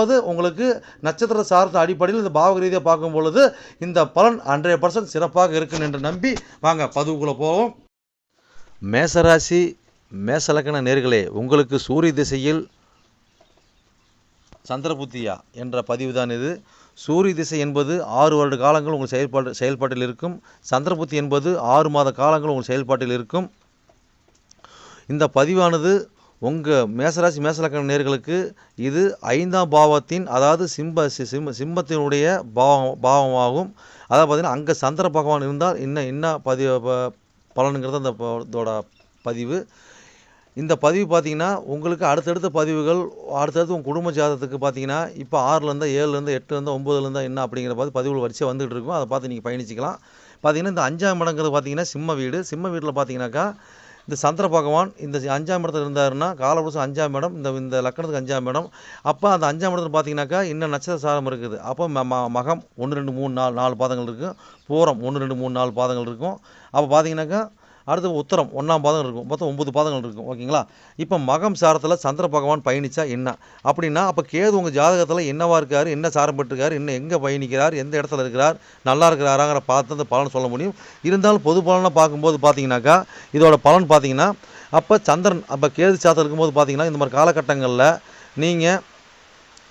ரெண்டாவது உங்களுக்கு நட்சத்திர சார்ந்த அடிப்படையில் இந்த பாவக ரீதியாக பார்க்கும் பொழுது இந்த பலன் ஹண்ட்ரட் பர்சன்ட் சிறப்பாக இருக்கும் என்று நம்பி வாங்க பதிவுக்குள்ளே போவோம். மேசராசி மேசலக்கண நேர்களே உங்களுக்கு சூரிய திசையில் சந்திரபுத்தியா என்ற பதிவு தான் இது. சூரிய திசை என்பது ஆறு வருட காலங்கள் உங்கள் செயல்பாடு செயல்பாட்டில் இருக்கும். சந்திரபுத்தி என்பது ஆறு மாத காலங்கள் உங்கள் செயல்பாட்டில் இருக்கும். இந்த பதிவானது உங்கள் மேசராசி மேசலக்கண நேர்களுக்கு இது ஐந்தாம் பாவத்தின் அதாவது சிம்ப சி- சிம்ம சிம்மத்தினுடைய பாவம் பாவமாகும். அதாவது பார்த்திங்கன்னா அங்கே சந்திர பகவான் இருந்தால் இன்னும் என்ன பதிவு ப- பலனுங்கிறது அந்த ப- இதோட பதிவு. இந்த பதிவு பார்த்தீங்கன்னா உங்களுக்கு அடுத்தடுத்த பதிவுகள் அடுத்தடுத்து உங்கள் குடும்ப ஜாதகத்துக்கு பார்த்தீங்கன்னா இப்போ ஆறுலேருந்து ஏழுலேருந்து எட்டுலேருந்து ஒம்பதுலேருந்து என்ன அப்படிங்கிற பார்த்து பதிவுகள் வரிசையாக வந்துகிட்டு இருக்கும். அதை பார்த்து நீங்கள் பயணிச்சிக்கலாம். பார்த்தீங்கன்னா இந்த அஞ்சாம் இடங்கிறது பார்த்தீங்கன்னா சிம்ம வீடு. சிம்ம வீட்டில் பார்த்தீங்கன்னாக்கா இந்த சந்திர பகவான் இந்த அஞ்சாம் இடத்துல இருந்தாருன்னா காலபுருஷம் அஞ்சாம் இடம் இந்த இந்த லக்கணத்துக்கு அஞ்சாம் இடம். அப்போ அந்த அஞ்சாம் இடத்துல பார்த்தீங்கன்னாக்கா இன்னும் நட்சத்திர சாரம் இருக்குது. அப்போ ம- ம- மகம் ஒன்று ரெண்டு மூணு நாலு நாலு பாதங்கள் இருக்கும் பூரம் ஒன்று ரெண்டு மூணு நாலு பாதங்கள் இருக்கும். அப்போ பார்த்தீங்கன்னாக்கா அடுத்து உத்தரம் ஒன்றாம் பாதம் இருக்கும். மொத்தம் ஒம்பது பாதங்கள் இருக்கும். ஓகேங்களா? இப்போ மகம் சாரத்தில் சந்திர பகவான் பயணித்தா என்ன? அப்படின்னா அப்போ கேது உங்கள் ஜாதகத்தில் என்னவா இருக்கார்? என்ன சாரம் பெற்றுருக்கார்? என்ன எங்கே பயணிக்கிறார்? எந்த இடத்துல இருக்கிறார்? நல்லா இருக்கிறாராங்கிற பார்த்து அந்த பலன் சொல்ல முடியும். இருந்தாலும் பொது பலனை பார்க்கும்போது பார்த்தீங்கன்னாக்கா இதோட பலன் பார்த்தீங்கன்னா அப்போ சந்திரன் அப்போ கேது சாத்தம் இருக்கும்போது பார்த்தீங்கன்னா இந்த மாதிரி காலகட்டங்களில் நீங்கள்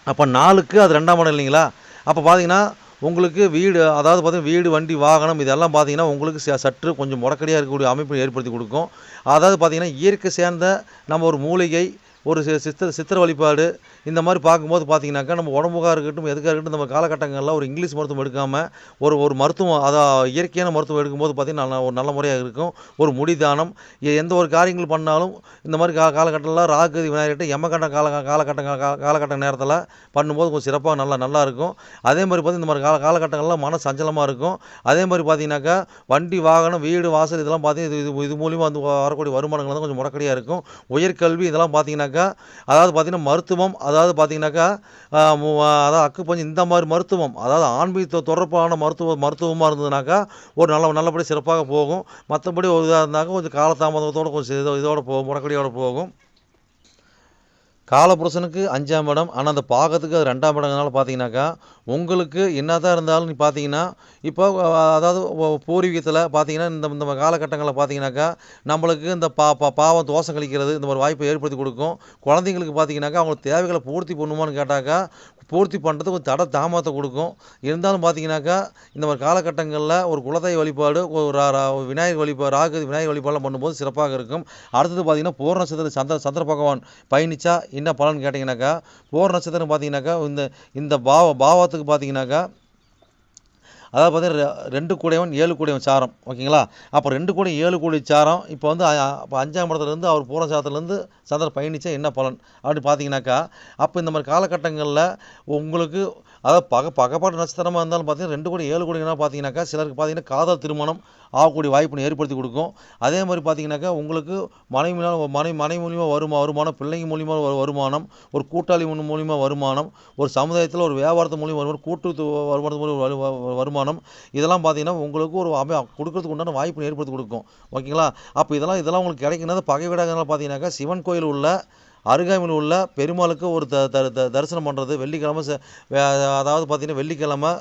அப்போ நாளுக்கு அது ரெண்டாம் இடம் இல்லைங்களா? அப்போ பார்த்தீங்கன்னா உங்களுக்கு வீடு அதாவது பார்த்திங்கன்னா வீடு வண்டி வாகனம் இதெல்லாம் பார்த்தீங்கன்னா உங்களுக்கு ச- சற்று கொஞ்சம் முடக்கடியாக இருக்கக்கூடிய அமைப்பை ஏற்படுத்தி கொடுக்கும். அதாவது பார்த்தீங்கன்னா இயற்கை சேர்ந்த நம்ம ஒரு மூலிகை ஒரு சி- சித்திர சித்திர வழிபாடு இந்த மாதிரி பார்க்கும்போது பார்த்தீங்கன்னாக்கா நம்ம உடம்புக்காக இருக்கட்டும் எதுக்காக இருக்கட்டும் நம்ம காலகட்டங்களில் ஒரு இங்கிலீஷ் மருத்துவம் எடுக்காமல் ஒரு ஒரு மருத்துவம் அதான் இயற்கையான மருத்துவம் எடுக்கும்போது பார்த்தீங்கன்னா நல்ல ஒரு நல்ல முறையாக இருக்கும். ஒரு முடிதானம் எந்த ஒரு காரியங்கள் பண்ணாலும் இந்த மாதிரி கா காலகட்டத்தில் ராகு விநாயகர்கிட்ட எம்மக்கட்ட கால காலகட்ட கா- காலகட்ட நேரத்தில் பண்ணும்போது கொஞ்சம் சிறப்பாக நல்லா நல்லா இருக்கும். அதே மாதிரி பார்த்து இந்த மாதிரி கால காலகட்டங்களில் மன சஞ்சலமாக இருக்கும். அதே மாதிரி பார்த்தீங்கன்னாக்கா வண்டி வாகனம் வீடு வாசல் இதெல்லாம் பார்த்தீங்கன்னா இது இது இது வந்து வரக்கூடிய வருமானங்கள் தான் கொஞ்சம் முடக்கடியாக இருக்கும். உயர்கல்வி இதெல்லாம் பார்த்தீங்கன்னாக்கா அதாவது பார்த்தீங்கன்னா மருத்துவம் அதாவது பார்த்தீங்கன்னாக்கா அதாவது அக்கு பஞ்சு இந்த மாதிரி மருத்துவம் அதாவது ஆன்மீக தொடர்பான மருத்துவ மருத்துவமாக இருந்ததுனாக்கா ஒரு நல்ல நல்லபடி சிறப்பாக போகும். மற்றபடி ஒரு இதாக இருந்தாக்கா கொஞ்சம் காலதாமதத்தோடு கொஞ்சம் இதோ இதோட போகும் முடக்கடியோட போகும். காலபுருஷனுக்கு அஞ்சாம் இடம் ஆனால் அந்த பாகத்துக்கு அது ரெண்டாம் இடங்கிறனால பார்த்தீங்கன்னாக்கா உங்களுக்கு என்ன தான் இருந்தாலும் நீ பார்த்தீங்கன்னா இப்போ அதாவது பூர்வீகத்தில் பார்த்தீங்கன்னா இந்த இந்த காலகட்டங்களில் பார்த்தீங்கன்னாக்கா நம்மளுக்கு இந்த பா பா பாவம் தோசம் கழிக்கிறது இந்த மாதிரி வாய்ப்பை ஏற்படுத்தி கொடுக்கும். குழந்தைங்களுக்கு பார்த்தீங்கன்னாக்கா அவங்களுக்கு தேவைகளை பூர்த்தி பண்ணுமான்னு கேட்டாக்கா பூர்த்தி பண்ணுறதுக்கு ஒரு தடை தாமதத்தை கொடுக்கும். இருந்தாலும் பார்த்தீங்கன்னாக்கா இந்த மாதிரி காலகட்டங்களில் ஒரு குலதெய்வ வழிபாடு ஒரு விநாயகர் வழிபாடு ராகு விநாயகர் வழிபாடெலாம் பண்ணும்போது சிறப்பாக இருக்கும். அடுத்தது பார்த்தீங்கன்னா பூர்ண சந்திர சந்திர பகவான் பயணித்தா என்ன பலன் கேட்டிங்கனாக்கா பூர்ண நட்சத்திரம் பார்த்தீங்கன்னாக்கா இந்த இந்த பாவ பாவத்துக்கு பார்த்தீங்கன்னாக்கா அதாவது பார்த்தீங்கன்னா ரெண்டு கூடையவன் ஏழு கூடையவன் சாரம் ஓகேங்களா? அப்போ ரெண்டு கூடை ஏழு கூடை சாரம் இப்போ வந்து இப்போ அப்போ அஞ்சாம் இடத்துலேருந்து அவர் பூர்ண சாரத்துலேருந்து சந்திரன் பயணித்தா என்ன பலன்? அப்படின்னு பார்த்தீங்கன்னாக்கா அப்போ இந்த மாதிரி காலகட்டங்களில் உங்களுக்கு அதாவது பக பகப்பாட்டு நட்சத்திரமாக இருந்தாலும் பார்த்தீங்கன்னா ரெண்டு கோடி ஏழு கோடினா பார்த்தீங்கன்னாக்கா சிலருக்கு பார்த்தீங்கன்னா காதல் திருமணம் ஆகக்கூடிய வாய்ப்பினை ஏற்படுத்தி கொடுக்கும். அதே மாதிரி பார்த்தீங்கன்னாக்கா உங்களுக்கு மனைவி மூலம் மனைவி மனைவி மூலியமாக வருமா வருமானம் பிள்ளைங்க மூலியமாக ஒரு வருமானம் ஒரு கூட்டாளி மூலி- வருமானம் ஒரு சமுதாயத்தில் ஒரு வியாபாரத்து மூலியமாக வருமானம் கூட்டு வருமானத்து மூலியமா வரு- வருமானம் இதெல்லாம் பார்த்தீங்கன்னா உங்களுக்கு ஒரு அமை கொடுக்கறதுக்கு உண்டான வாய்ப்பு ஏற்படுத்தி கொடுக்கும். ஓகேங்களா? அப்போ இதெல்லாம் இதெல்லாம் உங்களுக்கு கிடைக்கிறது பகை வீடாக பார்த்தீங்கன்னாக்கா சிவன் கோயில் உள்ள அருகாமையில் உள்ள பெருமாளுக்கு ஒரு த த- த- தரிசனம் பண்ணுறது வெள்ளிக்கிழமை ச- அதாவது பார்த்தீங்கன்னா வெள்ளிக்கிழமை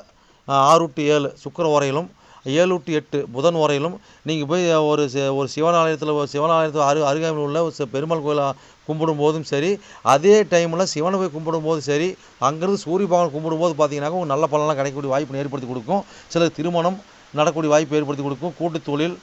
ஆறு டு ஏழு சுக்கிர வரையிலும் ஏழு டு எட்டு புதன் வரையிலும் நீங்கள் போய் ஒரு ஒரு ஒரு சிவனாலயத்தில் ஒரு சிவனாலயத்தில் அரு அருகாமையில் உள்ள பெருமாள் கோயிலை கும்பிடும் போதும் சரி அதே டைமில் சிவனை போய் கும்பிடும் போது சரி அங்கேருந்து சூரிய பகவான் கும்பிடும்போது பார்த்தீங்கன்னாக்கா ஒரு நல்ல பலன்லாம் கிடைக்கக்கூடிய வாய்ப்பு ஏற்படுத்தி கொடுக்கும். சிலர் திருமணம் நடக்கக்கூடிய வாய்ப்பு ஏற்படுத்தி கொடுக்கும். கூட்டு தொழில்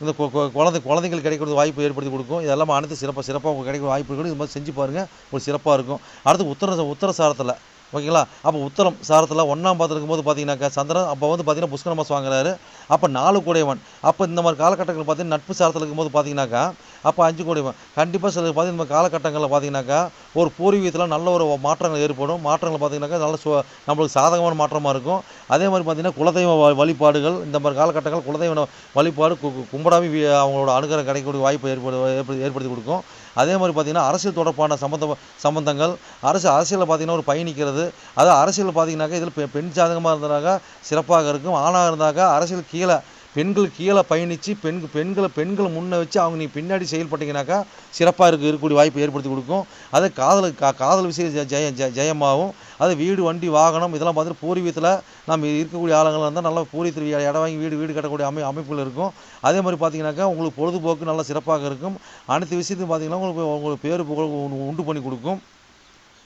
இந்த கொ- குழந்தை குழந்தைகள் கிடைக்கிறது வாய்ப்பு ஏற்படுத்தி கொடுக்கும். இதெல்லாம் அனைத்து சிறப்பாக சிறப்பாக உங்களுக்கு கிடைக்கிற வாய்ப்பு இருக்குது. இது மாதிரி செஞ்சு பாருங்கள் ஒரு சிறப்பாக இருக்கும். அடுத்து உத்தர உத்தர சாரத்தில் ஓகேங்களா? அப்போ உத்தரம் சாரத்தில் ஒன்றாம் பார்த்துருக்கும் போது பார்த்தீங்கன்னாக்கா சந்திரன் அப்போ வந்து பார்த்தீங்கன்னா புஷ்கர மாதம் வாங்குறாரு அப்போ நாலு கூடையவன். அப்போ இந்த மாதிரி காலகட்டங்கள் பார்த்தீங்கன்னா நட்பு சாரத்தில் இருக்கும்போது பார்த்தீங்கன்னாக்கா அப்போ அஞ்சு கூடையவன். கண்டிப்பாக சில பார்த்தீங்கன்னா இந்த காலகட்டங்களில் பார்த்தீங்கன்னாக்கா ஒரு பூர்வீகத்தில் நல்ல ஒரு மாற்றங்கள் ஏற்படும். மாற்றங்கள் பார்த்தீங்கன்னாக்கா நல்ல சு நம்மளுக்கு சாதகமான மாற்றமாக இருக்கும். அதே மாதிரி பார்த்தீங்கன்னா குலதெய்வ வ- வழிபாடுகள் இந்த மாதிரி காலகட்டங்கள் குலதெய்வ வழிபாடு கும்படாமி அவங்களோட அனுகிறம் கிடைக்கக்கூடிய வாய்ப்பு ஏற்படு ஏற்படுத்தி ஏற்படுத்தி கொடுக்கும். அதே மாதிரி பார்த்தீங்கன்னா அரசியல் தொடர்பான சம்பந்த சம்பந்தங்கள் அரசு அரசியலில் பார்த்தீங்கன்னா ஒரு பயணிக்கிறது அது அரசியல் பார்த்தீங்கன்னாக்கா இதில் பெ- பெண் சாதகமாக இருந்தனாக்கா சிறப்பாக இருக்கும். ஆணாக இருந்தாக்கா அரசியல் கீழே பெண்கள் கீழே பயணித்து பெண் பெண்களை பெண்களை முன்ன வச்சு அவங்க நீ பின்னாடி செயல்பட்டீங்கன்னாக்கா சிறப்பாக இருக்க இருக்கக்கூடிய வாய்ப்பு ஏற்படுத்தி கொடுக்கும். அது காதல் கா காதல் விஷய ஜ ஜெய ஜெ- அது வீடு வண்டி வாகனம் இதெல்லாம் பார்த்துட்டு பூர்வீகத்தில் நம்ம இருக்கக்கூடிய ஆளுங்களாக இருந்தால் நல்லா பூர்வீகத்தில் இடம் வாங்கி வீடு வீடு கட்டக்கூடிய அமை அமைப்புகள் இருக்கும். அதே மாதிரி பார்த்தீங்கன்னாக்கா உங்களுக்கு பொழுதுபோக்கு நல்லா சிறப்பாக இருக்கும். அனைத்து விஷயத்தையும் பார்த்தீங்கன்னா உங்களுக்கு உங்களுக்கு பேர் புகழ் உண்டு- உண்டு பண்ணி கொடுக்கும்.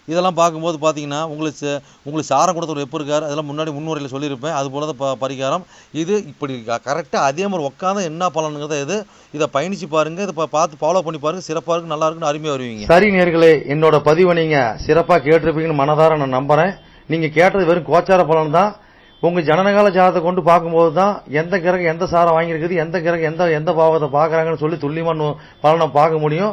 இதெல்லாம் பார்க்கும்போது பார்த்தீங்கன்னா உங்களுக்கு ச- உங்களுக்கு சாரம் கொடுத்தவர் எப்போ இருக்கார்? அதெல்லாம் முன்னாடி முன்னுரையில் சொல்லியிருப்பேன். அது போல தான் ப பரிகாரம். இது இப்படி கரெக்டாக அதே மாதிரி உட்காந்து என்ன பலனுங்கிறத இது இதை பயணிச்சு பாருங்கள் இதை பார்த்து ஃபாலோ பண்ணி பாருங்கள் சிறப்பாக இருக்கும் நல்லா இருக்குன்னு அருமையாக வருவீங்க. சரி நேர்களே என்னோட பதிவை நீங்கள் சிறப்பாக கேட்டிருப்பீங்கன்னு மனதார நான் நம்புகிறேன் நீங்கள் கேட்டது வெறும் கோச்சார பலன் தான். உங்கள் ஜனனகால ஜாதகத்தை கொண்டு பார்க்கும்போது தான் எந்த கிரகம் எந்த சாரம் வாங்கியிருக்குது எந்த கிரகம் எந்த எந்த பாவத்தை பார்க்கறாங்கன்னு சொல்லி துல்லியமான பலனை பார்க்க முடியும்.